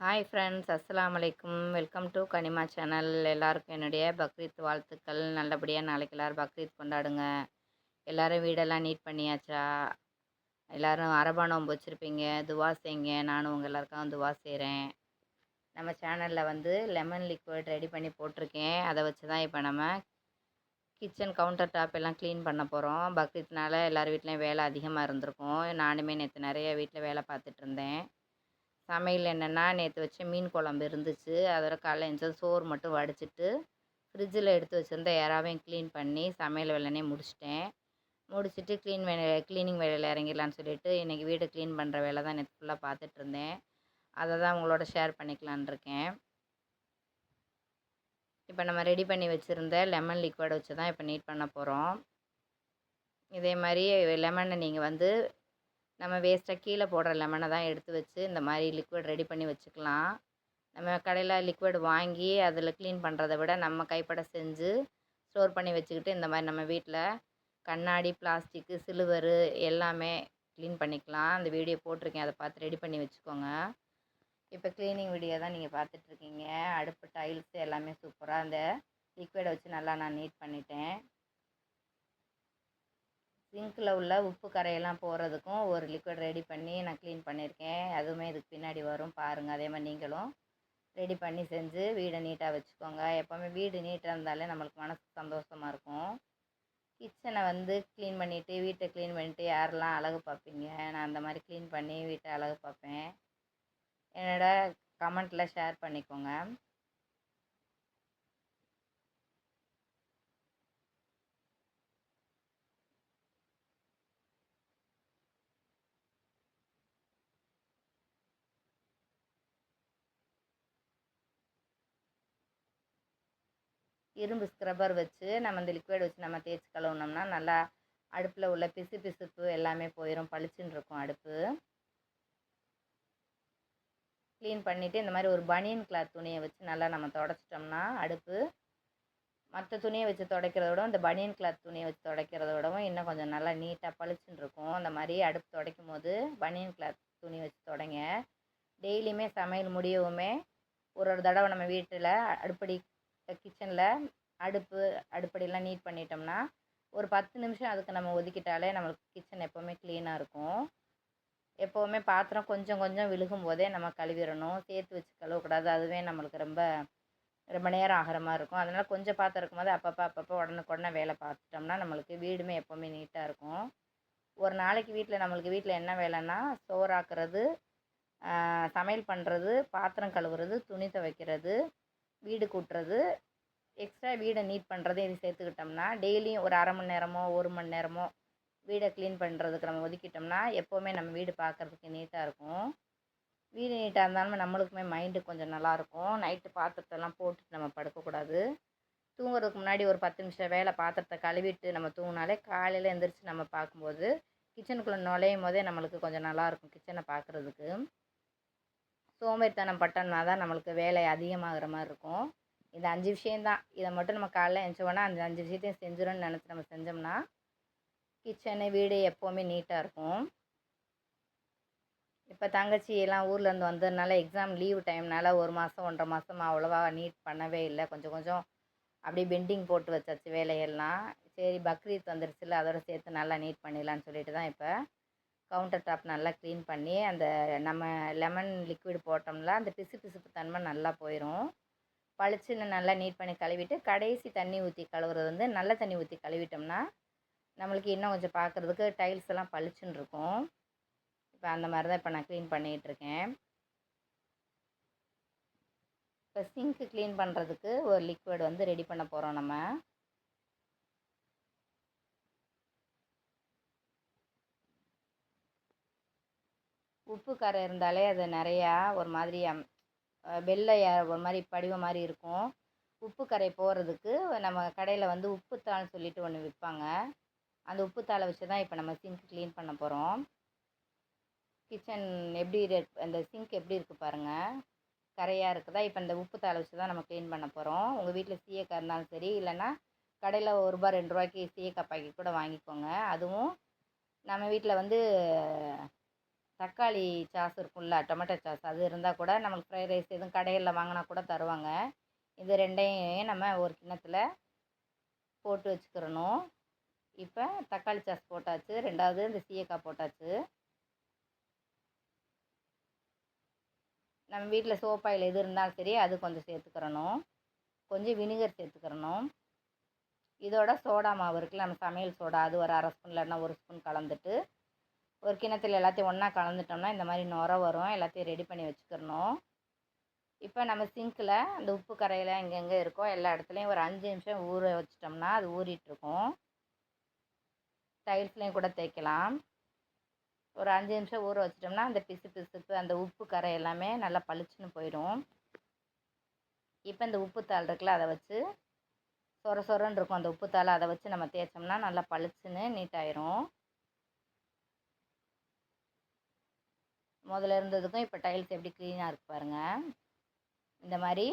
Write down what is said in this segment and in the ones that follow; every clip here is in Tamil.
ஹாய் ஃப்ரெண்ட்ஸ் அஸ்லாம் அலைக்கும் வெல்கம் டு கனிமா சேனல் எல்லாருக்கும் என்னுடைய பக்ரீத் வாழ்த்துக்கள். நல்லபடியாக நாளைக்கு எல்லோரும் பக்ரீத் கொண்டாடுங்க. எல்லோரும் வீடெல்லாம் நீட் பண்ணியாச்சா? எல்லோரும் அரபானம் வச்சுருப்பீங்க. துவா செய்யுங்க. நானும் உங்கள் எல்லாருக்கும் துவா செய்கிறேன் நம்ம சேனலில் வந்து லெமன் லிக்விட் ரெடி பண்ணி போட்டிருக்கேன். அதை வச்சு தான் இப்போ நம்ம கிச்சன் கவுண்டர் டாப் எல்லாம் க்ளீன் பண்ண போகிறோம் பக்ரீத்னால் எல்லார் வீட்லேயும் வேலை அதிகமாக இருந்திருக்கும். நானுமே நேற்று நிறைய வீட்டில் வேலை பார்த்துட்டு இருந்தேன். சமையல் என்னென்னா நேற்று வச்ச மீன் குழம்பு இருந்துச்சு. அதோட காலைல எழுந்ததும் சோறு மட்டும் வடிச்சிட்டு ஃப்ரிட்ஜில் எடுத்து வச்சுருந்த எறாவையும் க்ளீன் பண்ணி சமையல் வேலைனே முடிச்சிட்டேன். முடிச்சுட்டு க்ளீன் வேலை க்ளீனிங் வேலையில் இறங்கிடலான்னு சொல்லிட்டு இன்றைக்கி வீடு க்ளீன் பண்ணுற வேலை தான் நேற்று ஃபுல்லாக பார்த்துட்டு இருந்தேன். அதை தான் உங்களோட ஷேர் பண்ணிக்கலான் இருக்கேன். இப்போ நம்ம ரெடி பண்ணி வச்சுருந்த லெமன் லிக்விட் வச்சு தான் இப்போ நீட் பண்ண போகிறோம் இதே மாதிரி லெமனை நீங்கள் வந்து நம்ம வேஸ்ட்டாக கீழே போடுற லெமனை தான் எடுத்து வச்சு இந்த மாதிரி லிக்விட் ரெடி பண்ணி வச்சுக்கலாம். நம்ம கடையில் லிக்விட் வாங்கி அதில் க்ளீன் பண்ணுறத விட நம்ம கைப்பட செஞ்சு ஸ்டோர் பண்ணி வச்சுக்கிட்டு இந்த மாதிரி நம்ம வீட்டில் கண்ணாடி பிளாஸ்டிக்கு சிலுவரு எல்லாமே க்ளீன் பண்ணிக்கலாம். அந்த வீடியோ போட்டிருக்கேன். அதை பார்த்து ரெடி பண்ணி வச்சுக்கோங்க. இப்போ க்ளீனிங் வீடியோ தான் நீங்கள் பார்த்துட்ருக்கீங்க அடுப்பு டைல்ஸு எல்லாமே சூப்பராக அந்த லிக்விடை வச்சு நல்லா நான் நீட் பண்ணிட்டேன். சிங்க்கில் உள்ள உப்பு கரையெல்லாம் போகிறதுக்கும் ஒரு லிக்விட் ரெடி பண்ணி நான் க்ளீன் பண்ணியிருக்கேன். அதுவுமே இதுக்கு பின்னாடி வரும். பாருங்கள் அதே மாதிரி நீங்களும் ரெடி பண்ணி செஞ்சு வீடை நீட்டாக வச்சுக்கோங்க. எப்போவுமே வீடு நீட்டாக இருந்தாலே நம்மளுக்கு மனசு சந்தோஷமாக இருக்கும். கிச்சனை வந்து க்ளீன் பண்ணிவிட்டு வீட்டை க்ளீன் பண்ணிவிட்டு யாரெல்லாம் அழகு பார்ப்பீங்க? நான் அந்த மாதிரி க்ளீன் பண்ணி வீட்டை அழகு பார்ப்பேன். என்னோட கமெண்ட்டில் ஷேர் பண்ணிக்கோங்க. இரும்பு ஸ்க்ரப்பர் வச்சு நம்ம இந்த லிக்விட் வச்சு நம்ம தேய்ச்சி கழுவுனோம்னா நல்லா அடுப்பில் உள்ள பிசு பிசுப்பு எல்லாமே போயிடும் பளிச்சுன்னு இருக்கும் அடுப்பு. க்ளீன் பண்ணிவிட்டு இந்த மாதிரி ஒரு பனியன் கிளாத் துணியை வச்சு நல்லா நம்ம தொடச்சிட்டோம்னா அடுப்பு. மற்ற துணியை வச்சு துடைக்கிறத விட இந்த பனியன் கிளாத் துணியை வச்சு துடைக்கிறத விடவும் இன்னும் கொஞ்சம் நல்லா நீட்டாக பளிச்சுன்னு இருக்கும். அந்த மாதிரி அடுப்பு துடைக்கும் போது பனியன் கிளாத் துணி வச்சு தொடங்க. டெய்லியுமே சமையல் முடியவுமே ஒரு ஒரு தடவை நம்ம வீட்டில் அடுப்படி கிச்சனில் அடுப்பு அடுப்படியெல்லாம் நீட் பண்ணிட்டோம்னா ஒரு பத்து நிமிஷம் அதுக்கு நம்ம ஒதுக்கிட்டாலே நம்மளுக்கு கிச்சன் எப்போவுமே க்ளீனாக இருக்கும். எப்போவுமே பாத்திரம் கொஞ்சம் கொஞ்சம் விழுகும் போதே நம்ம கழுவிடணும். சேர்த்து வச்சு கழுவக்கூடாது. அதுவே நம்மளுக்கு ரொம்ப ரொம்ப நேரம் ஆகிற மாதிரி இருக்கும். அதனால் கொஞ்சம் பாத்திரம் இருக்கும்போது அப்பப்போ அப்பப்போ உடனுக்குடனே வேலை பார்த்துட்டோம்னா நம்மளுக்கு வீடுமே எப்போவுமே நீட்டாக இருக்கும். ஒரு நாளைக்கு வீட்டில் நம்மளுக்கு வீட்டில் என்ன வேலைன்னா சோறாக்குறது சமையல் பண்ணுறது பாத்திரம் கழுவுறது துணி துவைக்கிறது வீடு கூட்டுறது. எக்ஸ்ட்ரா வீடை நீட் பண்ணுறது இது சேர்த்துக்கிட்டோம்னா டெய்லியும் ஒரு அரை மணி நேரமோ ஒரு மணி நேரமோ வீடை க்ளீன் பண்ணுறதுக்கு நம்ம ஒதுக்கிட்டோம்னா எப்போவுமே நம்ம வீடு பார்க்குறதுக்கு நீட்டாக இருக்கும். வீடு நீட்டாக இருந்தாலும் நம்மளுக்குமே மைண்டு கொஞ்சம் நல்லாயிருக்கும் நைட்டு பாத்திரத்தெல்லாம் போட்டுட்டு நம்ம படுக்கக்கூடாது. தூங்குறதுக்கு முன்னாடி ஒரு பத்து நிமிஷம் வேலை பாத்திரத்தை கழுவிட்டு நம்ம தூங்கினாலே காலையில் எழுந்திரிச்சு நம்ம பார்க்கும்போது கிச்சனுக்குள்ளே நுழையும் போதே நம்மளுக்கு கொஞ்சம் நல்லாயிருக்கும் கிச்சனை பார்க்குறதுக்கு. சோம்பேறித்தனம் பட்டோம்னா தான் நம்மளுக்கு வேலை அதிகமாகிற மாதிரி இருக்கும். இந்த அஞ்சு விஷயந்தான் இதை மட்டும் நம்ம காலைல எழுந்தோன்னா அந்த அஞ்சு விஷயத்தையும் செஞ்சிடணும்னு நினச்சி நம்ம செஞ்சோம்னா கிச்சனு வீடு எப்போவுமே நீட்டாக இருக்கும். இப்போ தங்கச்சி எல்லாம் ஊர்லேருந்து வந்ததுனால எக்ஸாம் லீவு டைம்னால ஒரு மாதம் ஒன்றரை மாதம் அவ்வளோவா நீட் பண்ணவே இல்லை. கொஞ்சம் கொஞ்சம் அப்படியே பெண்டிங் போட்டு வச்சாச்சு வேலையெல்லாம். சரி பக்ரீத் வந்துருச்சுல அதோட சேர்த்து நல்லா நீட் பண்ணிடலான்னு சொல்லிட்டு தான் இப்போ கவுண்டர் டாப் நல்லா க்ளீன் பண்ணி அந்த நம்ம லெமன் லிக்விட் போட்டோம்ல அந்த பிசு பிசுப்பு தன்மை நல்லா போயிடும் பளிச்சுன்னு நல்லா நீட் பண்ணி கழுவிட்டு கடைசி தண்ணி ஊற்றி கழுவுறது வந்து நல்ல தண்ணி ஊற்றி கழுவிட்டோம்னா நம்மளுக்கு இன்னும் கொஞ்சம் பார்க்குறதுக்கு டைல்ஸ் எல்லாம் பளிச்சுன்னு இருக்கும். இப்போ அந்த மாதிரி தான் இப்போ நான் க்ளீன் பண்ணிகிட்ருக்கேன் இப்போ சிங்க்கு க்ளீன் பண்ணுறதுக்கு ஒரு லிக்விட் வந்து ரெடி பண்ண போகிறோம் நம்ம. உப்பு கரை இருந்தாலே அது நிறையா ஒரு மாதிரி வெள்ளை ஒரு மாதிரி படிவம் மாதிரி இருக்கும். உப்பு கரை போகிறதுக்கு நம்ம கடையில் வந்து உப்புத்தாள்னு சொல்லிட்டு ஒன்று விற்பாங்க. அந்த உப்புத்தாளை வச்சு தான் இப்போ நம்ம சிங்க் க்ளீன் பண்ண போகிறோம் கிச்சன் எப்படி அந்த சிங்க் எப்படி இருக்குது பாருங்கள் கரையாக இருக்குதா? இப்போ இந்த உப்புத்தாளை வச்சு தான் நம்ம க்ளீன் பண்ண போகிறோம் உங்கள் வீட்டில் சீயக்காய் இருந்தாலும் சரி இல்லைன்னா கடையில் ஒரு ரூபா ரெண்டு ரூபாய்க்கு சீயக்காய் பாக்கெட் கூட வாங்கிக்கோங்க. அதுவும் நம்ம வீட்டில் வந்து தக்காளி சாஸ் இருக்கும்ல டொமேட்டோ சாஸ் அது இருந்தால் கூட நம்மளுக்கு ஃப்ரைட் ரைஸ் எதுவும் கடையில் வாங்கினா கூட தருவாங்க. இது ரெண்டையும் நம்ம ஒரு கிண்ணத்தில் போட்டு வச்சுக்கிறணும். இப்போ தக்காளி சாஸ் போட்டாச்சு ரெண்டாவது இந்த சீயக்காய் போட்டாச்சு. நம்ம வீட்டில் சோப்பாயில் எது இருந்தாலும் சரி அது கொஞ்சம் சேர்த்துக்கிறணும். கொஞ்சம் வினிகர் சேர்த்துக்கிறணும். இதோட சோடா மாவு இருக்குல்ல நம்ம சமையல் சோடா அது ஒரு அரை ஸ்பூன் இல்லைன்னா ஒரு ஸ்பூன் கலந்துட்டு ஒரு கிணத்துல எல்லாத்தையும் ஒன்றா கலந்துட்டோம்னா இந்த மாதிரி நுர வரும். எல்லாத்தையும் ரெடி பண்ணி வச்சுக்கிறணும். இப்போ நம்ம சிங்கில் அந்த உப்பு கரையில் எங்கெங்கே இருக்கோ எல்லா இடத்துலையும் ஒரு அஞ்சு நிமிஷம் ஊற வச்சிட்டோம்னா அது ஊறிட்டுருக்கும் டைல்ஸ்லேயும் கூட தேய்க்கலாம். ஒரு அஞ்சு நிமிஷம் ஊற வச்சிட்டோம்னா அந்த பிசு பிசுப்பு அந்த உப்பு கரை எல்லாமே நல்லா பளிச்சுன்னு போயிடும். இப்போ இந்த உப்புத்தாள் இருக்குல்ல அதை வச்சு சொர சொரன்னு இருக்கும். அந்த உப்புத்தால் அதை வச்சு நம்ம தேய்ச்சோம்னா நல்லா பளிச்சுன்னு நீட்டாயிரும் முதல்ல இருந்ததுக்கும் இப்போ டைல்ஸ் எப்படி க்ளீனாக இருக்கு பாருங்கள் இந்த மாதிரி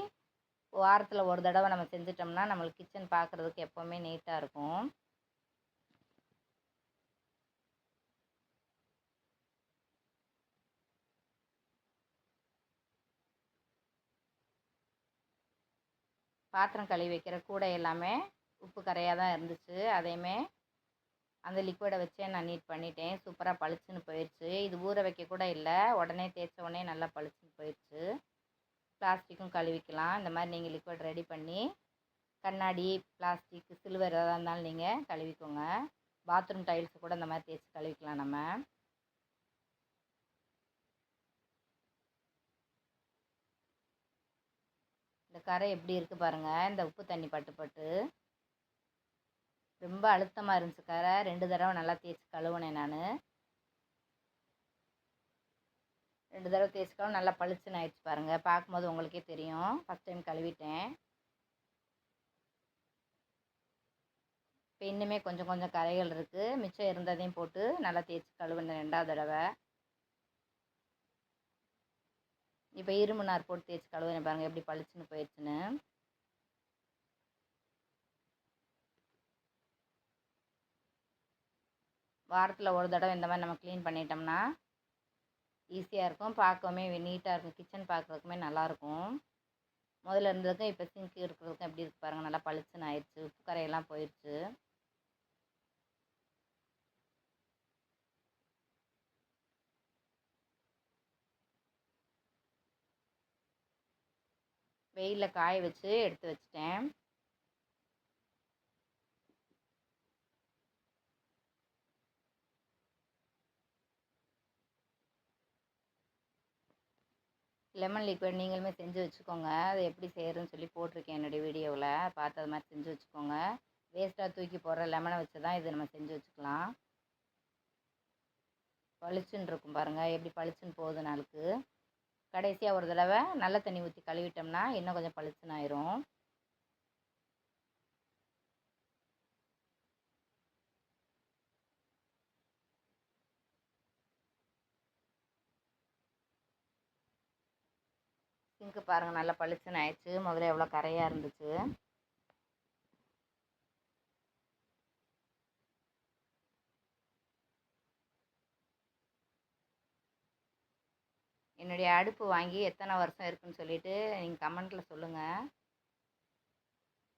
வாரத்தில் ஒரு தடவை நம்ம செஞ்சிட்டோம்னா நம்மளுக்கு கிச்சன் பார்க்குறதுக்கு எப்போவுமே நீட்டாக இருக்கும். பாத்திரம் கழுவி வைக்கிற கூடை எல்லாமே உப்பு கரையாக தான் இருந்துச்சு. அதையுமே அந்த லிக்விடை வச்சே நான் நீட் பண்ணிட்டேன். சூப்பராக பளிச்சுன்னு போயிடுச்சு இது ஊற வைக்க கூட இல்லை. உடனே தேய்ச்ச உடனே நல்லா பளிச்சுன்னு போயிடுச்சு பிளாஸ்டிக்கும் கழுவிக்கலாம். இந்த மாதிரி நீங்கள் லிக்விட் ரெடி பண்ணி கண்ணாடி பிளாஸ்டிக் சில்வர் எதாக இருந்தாலும் நீங்கள் கழுவிக்கோங்க. பாத்ரூம் டைல்ஸ் கூட இந்த மாதிரி தேய்ச்சி கழுவிக்கலாம் நம்ம. இந்த கரை எப்படி இருக்குது பாருங்கள் இந்த உப்பு தண்ணி பட்டு பட்டு. ரொம்ப அழுத்தமாக இருந்துச்சு கரை. ரெண்டு தடவை நல்லா தேய்ச்சி கழுவுனேன் நான். ரெண்டு தடவை தேய்ச்சி கழுவு நல்லா பளிச்சுன்னு ஆயிடுச்சு பாருங்கள் பார்க்கும்போது உங்களுக்கே தெரியும். ஃபஸ்ட் டைம் கழுவிட்டேன். இப்போ இன்னுமே கொஞ்சம் கொஞ்சம் கரைகள் இருக்குது மிச்சம் இருந்ததையும் போட்டு நல்லா தேய்ச்சி கழுவினேன் ரெண்டாவது தடவை. இப்போ இரும்பு நார் போட்டு தேய்ச்சி கழுவுனேன் பாருங்கள் எப்படி பளிச்சுன்னு போயிடுச்சுன்னு. வாரத்தில் ஒரு தடவை இந்த மாதிரி நம்ம க்ளீன் பண்ணிட்டோம்னா ஈஸியாக இருக்கும். பார்க்கவுமே நீட்டாக இருக்கும். கிச்சன் பார்க்குறதுக்குமே நல்லாயிருக்கும் முதல்ல இருந்ததுக்கும் இப்போ சிங்க் இருக்கிறதுக்கும் எப்படி இருக்கு பாருங்கள் நல்லா பளிச்சுன்னு ஆயிடுச்சு. உப்பு கரையெல்லாம் போயிடுச்சு. வெயிலில் காய வச்சு எடுத்து வச்சிட்டேன். லெமன் லிக்விட் நீங்களுமே செஞ்சு வச்சுக்கோங்க. அதை எப்படி செய்கிறதுன்னு சொல்லி போட்டிருக்கேன் என்னுடைய வீடியோவில். பார்த்து அது மாதிரி செஞ்சு வச்சுக்கோங்க. வேஸ்ட்டாக தூக்கி போடுற லெமனை வச்சு தான் இது நம்ம செஞ்சு வச்சுக்கலாம். பளிச்சுன்னு இருக்கும் பாருங்கள் எப்படி பளிச்சுன்னு போகுது நாளுக்கு. கடைசியாக ஒரு தடவை நல்ல தண்ணி ஊற்றி கழுவிட்டோம்னா இன்னும் கொஞ்சம் பளிச்சுன்னு ஆயிரும். சிங்க்கு பாருங்கள் நல்லா பளிச்சுன்னு ஆயிடுச்சு. முதல்ல எவ்வளோ கரையாக இருந்துச்சு. என்னுடைய அடுப்பு வாங்கி எத்தனை வருஷம் இருக்குன்னு சொல்லிட்டு நீங்கள் கமெண்ட்டில் சொல்லுங்கள்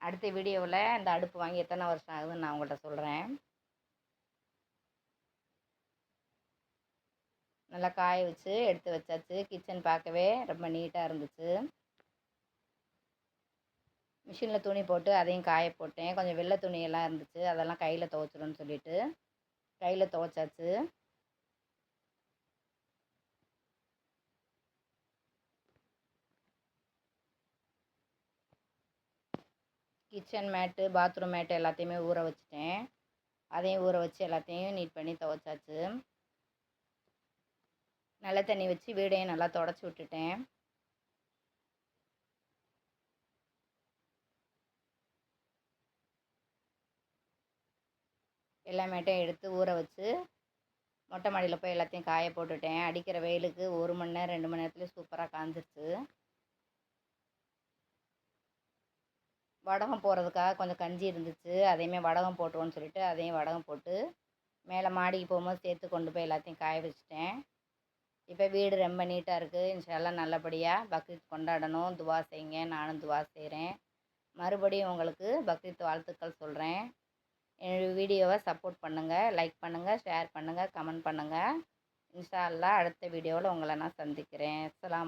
அடுத்த வீடியோவில் இந்த அடுப்பு வாங்கி எத்தனை வருஷம் ஆகுதுன்னு நான் உங்கள்கிட்ட சொல்கிறேன் நல்லா காய வச்சு எடுத்து வச்சாச்சு. கிச்சன் பார்க்கவே ரொம்ப நீட்டாக இருந்துச்சு. மிஷினில் துணி போட்டு அதையும் காய போட்டேன். கொஞ்சம் வெள்ளை துணியெல்லாம் இருந்துச்சு. அதெல்லாம் கையில் துவைச்சிடும்னு சொல்லிட்டு கையில் துவைச்சாச்சு. கிச்சன் மேட்டு பாத்ரூம் மேட்டு எல்லாத்தையுமே ஊற வச்சுட்டேன். அதையும் ஊற வச்சு எல்லாத்தையும் நீட் பண்ணி துவைச்சாச்சு. நல்ல தண்ணி வச்சு வீடையும் நல்லா தொடச்சி விட்டுட்டேன். எல்லாமேட்டையும் எடுத்து ஊற வச்சு மொட்டை மாடியில் போய் எல்லாத்தையும் காய போட்டுட்டேன். அடிக்கிற வெயிலுக்கு ஒரு மணி நேரம் ரெண்டு மணி நேரத்துலேயே சூப்பராக காஞ்சிருச்சு. வடகம் போடுறதுக்காக கொஞ்சம் கஞ்சி இருந்துச்சு. அதையுமே வடகம் போட்டுவோன்னு சொல்லிட்டு அதையும் வடகம் போட்டு மேலே மாடிக்கு போகும்போது சேர்த்து கொண்டு போய் எல்லாத்தையும் காய வச்சுட்டேன். இப்போ வீடு ரொம்ப நீட்டாக இருக்குது இன்ஷால்லாம் நல்லபடியாக பக்ரீத் கொண்டாடணும். துவா செய்யுங்க. நானும் துவா செய்கிறேன் மறுபடியும் உங்களுக்கு பக்ரீத் வாழ்த்துக்கள் சொல்கிறேன் என்னோடய வீடியோவை சப்போர்ட் பண்ணுங்கள் லைக் பண்ணுங்கள் ஷேர் பண்ணுங்கள் கமெண்ட் பண்ணுங்கள் இன்ஷா அடுத்த வீடியோவில் உங்களை நான் சந்திக்கிறேன். அஸ்ஸலாமு